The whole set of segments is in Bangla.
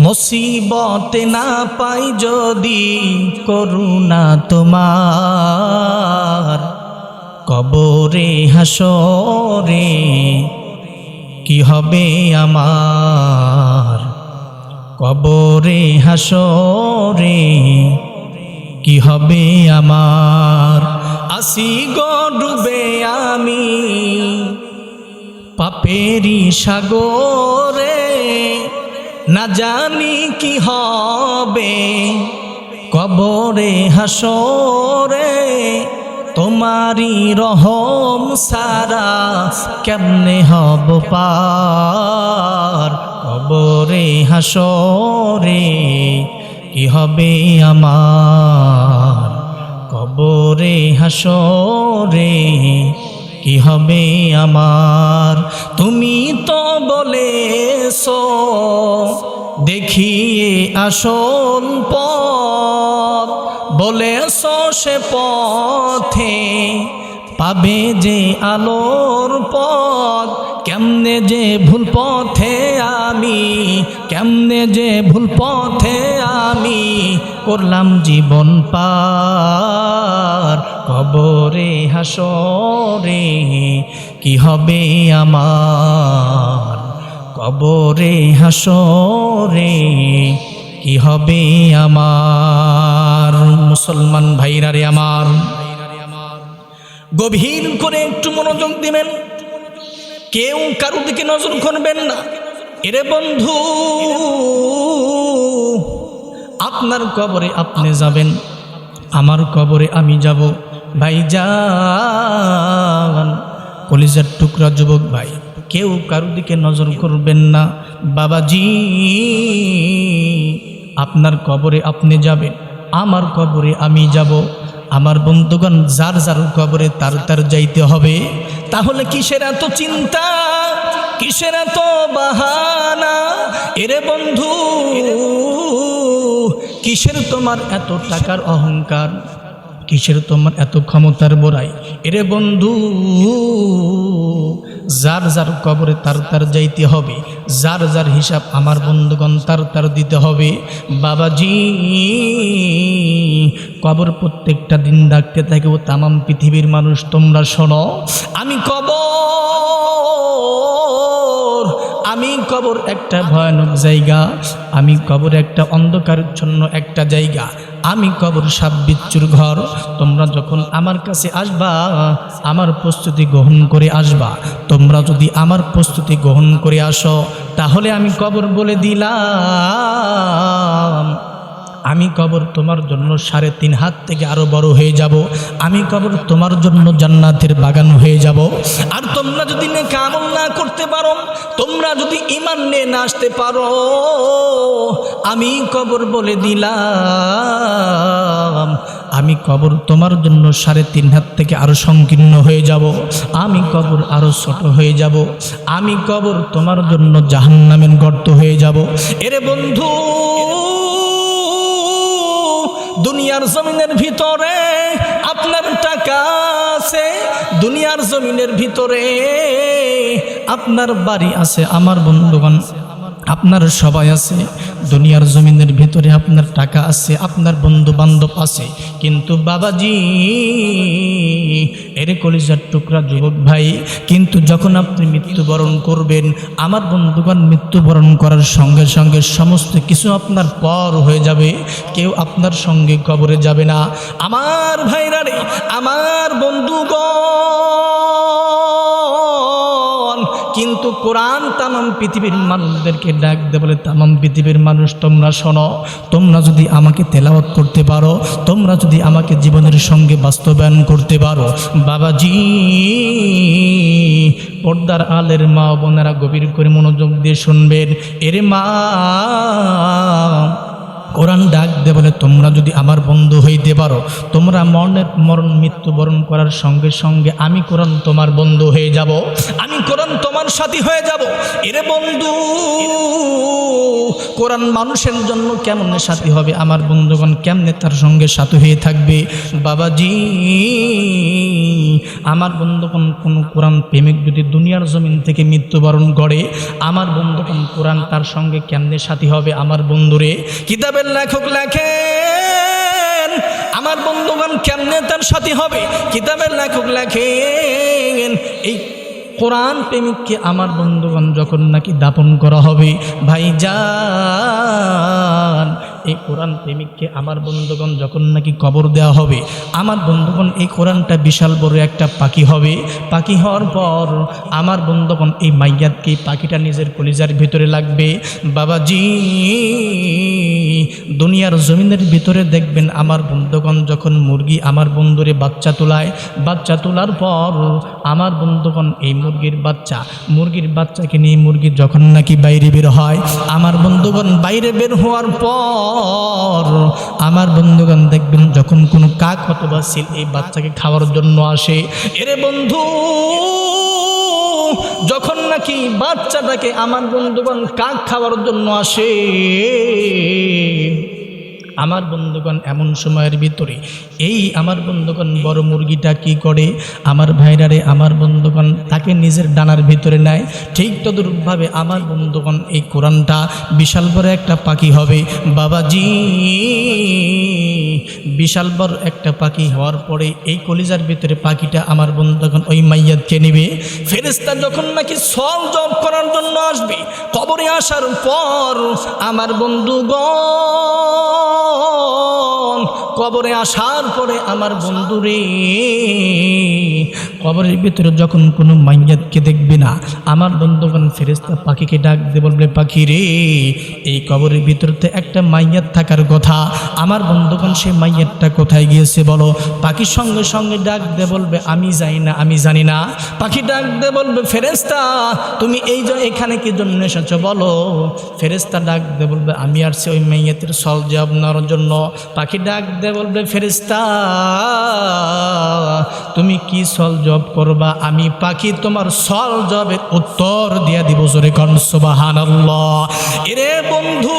মুসিবতে না পাই যদি করুণা তোমার। কবরে, হাসরে কি হবে আমার? কবরে, হাসরে কি হবে আমার? আসি গো ডুবে আমি পাপেরি সাগরে। না জানি কি হবে। কবরে, হাসরে তোমারি রহম সারা কেমনে হব পার? কবরে, হাসরে কি হবে আমার? কবরে, হাসরে কি হবে আমার? তুমি তো বলেছ দেখিয়ে আসল পথ, বলেছ সে পথে পাবে যে আলোর পথ। কেমনে যে ভুল পথে আমি, কেমনে যে ভুল পথে আমি করলাম জীবন পার। কবরে, হাসরে কি হবে আমার? কবরে হাসরে কি হবে আমার? মুসলমান ভাইরা রে আমার। গভীর করে একটু মনোযোগ দিবেন। কেউ কারও দিকে নজর করবেন না। এরে বন্ধু, আপনার কবরে আপনি যাবেন। আমার কবরে আমি যাব। ভাই যান কলিজার টুকরা যুবক ভাই। কেউ কারও দিকে নজর করবেন না। বাবাজি, আপনার কবরে আপনি যাবেন, আমার কবরে আমি যাব। আমার বন্ধুগণ, যার যার কবরে তার তার যাইতে হবে। তাহলে কিসের এত চিন্তা? কিসের এত বাহানা? এরে বন্ধু, কিসের তোমার এত টাকার অহংকার? কিসের তোমার এত ক্ষমতার বড়াই এরে বন্ধু যার যার কবরে তার তার যাইতে হবে, যার যার হিসাব আমার বন্ধুগণ তার তার দিতে হবে। বাবাজি, কবর প্রত্যেকটা দিন ডাকতে থাকে, ও তামাম পৃথিবীর মানুষ তোমরা শোনো, আমি কবর আমি কবর একটা ভয়ানক জায়গা, আমি কবর একটা অন্ধকারচ্ছন্ন একটা জায়গা, আমি কবর সাপ বিচ্ছুর ঘর, তোমরা যখন আমার কাছে আসবা, আমার প্রস্তুতি গ্রহণ করে আসবা তোমরা যদি আমার প্রস্তুতি গ্রহণ করে আসো, তাহলে আমি কবর বলে দিলাম। আমি কবর তোমার জন্য সাড়ে তিন হাত থেকে আরও বড় হয়ে যাব। আমি কবর তোমার জন্য জান্নাতের বাগান হয়ে যাব। আর তোমরা যদি নেক আমল না করতে পারো, তোমরা যদি ইমান নিয়ে না আসতে পারো, আমি কবর বলে দিলাম। আমি কবর তোমার জন্য সাড়ে তিন হাত থেকে আরও সংকীর্ণ হয়ে যাব। আমি কবর আরও ছোট হয়ে যাব। আমি কবর তোমার জন্য জাহান্নামের গর্ত হয়ে যাব। এরে বন্ধু, দুনিয়ার জমিনের ভিতরে আপনার টাকা আছে। দুনিয়ার জমিনের ভিতরে আপনার বাড়ি আছে, আমার বন্ধুগণ, আপনার সবাই আছে। দুনিয়ার জমিনের ভিতরে আপনার টাকা আছে, আপনার বন্ধু বান্ধব আছে। কিন্তু বাবাজি, এর কলিজার টুকরা যুবক ভাই, কিন্তু যখন আপনি মৃত্যুবরণ করবেন, আমার বন্ধুগণ মৃত্যুবরণ করার সঙ্গে সঙ্গে সমস্ত কিছু আপনার পর হয়ে যাবে। কেউ আপনার সঙ্গে কবরে যাবে না। আমার ভাইরা রে, আমার বন্ধুগণ! কিন্তু কোরআন তামাম পৃথিবীর মানুষদেরকে ডাক দে বলে, তামাম পৃথিবীর মানুষ, তোমরা শোনো, তোমরা যদি আমাকে তেলাওয়াত করতে পারো, তোমরা যদি আমাকে জীবনের সঙ্গে বাস্তবায়ন করতে পারো। বাবাজি, পর্দার আলের মা বোনেরা গভীর করে মনোযোগ দিয়ে শুনবেন। এরে মা কোরআন ডাক দে বলে, তোমরা যদি আমার বন্ধু হইতে পারো, তোমরা মরণের মরণ, মৃত্যুবরণ করার সঙ্গে সঙ্গে আমি কোরআন তোমার বন্ধু হয়ে যাব, আমি কোরআন তোমার সাথী হয়ে যাব। এরে বন্ধু, কোরআন মানুষের জন্য কেমন সাথী হবে? আমার বন্ধুগণ কেমনে তার সঙ্গে সাথী হয়ে থাকবে? বাবাজি, আমার বন্ধুগণ কোনো কোরআন প্রেমিক যদি দুনিয়ার জমিন থেকে মৃত্যুবরণ করে, আমার বন্ধুগণ কোরআন তার সঙ্গে কেমনে সাথী হবে? আমার বন্ধুরে, কিতাবের লেখক লেখেন। আমার বন্ধুগণ কেমনে তার সাথে হবে? কিতাবের লেখক লেখেন, এই কোরআন প্রেমিককে আমার বন্ধুগণ যখন নাকি দাপন করা হবে ভাই যান এই কোরআন প্রেমিককে আমার বন্ধুগণ যখন নাকি কবর দেওয়া হবে, আমার বন্ধুগণ এই কোরআনটা বিশাল বড় একটা পাখি হবে। পাখি হওয়ার পর আমার বন্ধুগণ এই মাইয়াদকে পাখিটা নিজের কলিজার ভিতরে লাগবে। বাবাজি, দুনিয়ার জমিনের ভিতরে দেখবেন আমার বন্ধুগণ যখন মুরগি আমার বন্ধুরে বাচ্চা তোলায়, বাচ্চা তোলার পর আমার বন্ধুগণ এই মুরগির বাচ্চা, মুরগির বাচ্চাকে নিয়ে মুরগি যখন নাকি বাইরে বের হয়, আমার বন্ধুগণ বাইরে বের হওয়ার পর আমার বন্ধুগণ দেখবেন, যখন কোনো কাক অথবা সিল এই বাচ্চাকে খাওয়ার জন্য আসে, এরে বন্ধু, যখন নাকি বাচ্চাটাকে আমার বন্ধুগণ কাক খাওয়ার জন্য আসে আমার বন্ধুগণ এমন সময়ের ভিতরে, এই আমার বন্ধুগণ বড় মুরগিটা কি করে? আমার ভাইরারে আমার বন্ধুগণ তাকে নিজের ডানার ভিতরে নেয়। ঠিক তদরূপভাবে আমার বন্ধুগণ এই কোরআনটা বিশাল বড় একটা পাখি হবে। বাবাজি, বিশাল বড় একটা পাখি হওয়ার পরে এই কলিজার ভিতরে পাখিটা আমার বন্ধুগণ ওই মাইয়াদকে নেবে। ফেরেস্তা যখন নাকি সল জব করার জন্য আসবে, কবরে আসার পর আমার বন্ধুগণ কবরে আসার পরে আমার বন্ধুরে কবরের ভিতরে যখন কোনো মাইয়াদকে দেখবে না, আমার বন্ধুগণ ফেরেস্তা পাখিকে ডাক দিয়ে বলবে, পাখি রে, এই কবরের ভিতরতে একটা মাইয়াদ থাকার কথা। আমার বন্ধুগণ সে মাইয়াদটা কোথায় গিয়েছে বলো? পাখির সঙ্গে সঙ্গে ডাক দিয়ে বলবে, আমি জানি না, আমি জানি না। পাখি ডাক দিয়ে বলবে ফেরেস্তা তুমি এই যে এখানে কি জন্য এসেছ বলো? ফেরেস্তা ডাক দিয়ে বলবে, আমি আসছি ওই মাইয়াতের সল জবাব নেওয়ার জন্য। পাখি ডাক দিয়ে বলবে ফেরেস্তা তুমি কি সল জব করবা, আমি পাখি তোমার সল জবের উত্তর দিয়া দিব জোরে কন সুবাহান এরে বন্ধু,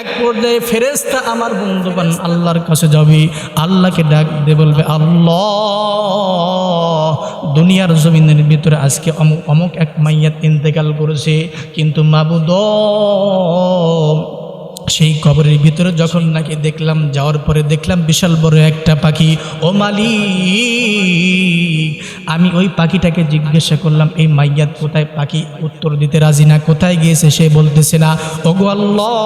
এক পর্যায়ে ফেরেস্তা আমার বন্ধুবান আল্লাহর কাছে যাবি, আল্লাহকে ডাক দিয়ে বলবে, আল্লাহ, দুনিয়ার জমিনের ভিতরে আজকে অমুক অমুক এক মাইয়াত ইন্তেকাল করেছে, কিন্তু মাবুদ সেই কবরের ভিতরে যখন নাকি দেখলাম, যাওয়ার পরে দেখলাম বিশাল বড় একটা পাখি। ও মালি আমি ওই পাখিটাকে জিজ্ঞাসা করলাম, এই মাইয়াত কোথায় পাখি? উত্তর দিতে রাজি না, কোথায় গিয়েছে? সে বলতেছে না, ওগো আল্লাহ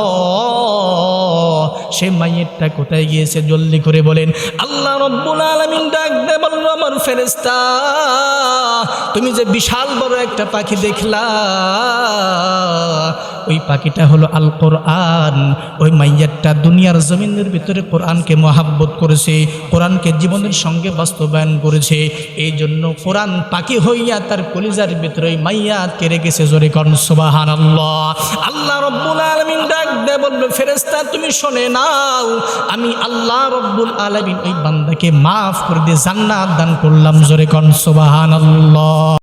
সে মাইয়েরটা কোথায় গিয়েছে জলদি করে বলেন। আল্লাহ রব্বুল আলামিন ডাক দে বলল, আমার ফেরেস্তা তুমি যে বিশাল বড় একটা পাখি দেখলা, ওই পাখিটা হলো আল কোরআন ওই মাইয়ারটা দুনিয়ার জমিনের ভিতরে কোরআনকে মহাব্বত করেছে, কোরআনকে জীবনের সঙ্গে বাস্তবায়ন করেছে। এই জন্য কোরআন পাখি হইয়া তার কলিজার ভিতরে ওই মাইয়াতকে রেখেছে জোরে কর্ণ সুবাহান আল্লাহ আল্লাহ রব্বুল আলমিন ডাক দে বলবে ফেরেস্তা তুমি শোনে নাও। আমি আল্লাহ রব্বুল আলমিন ওই বান্দাকে মাফ করে দিয়ে জান্নাত দান করলাম। জোরে কর্ণ সোবাহান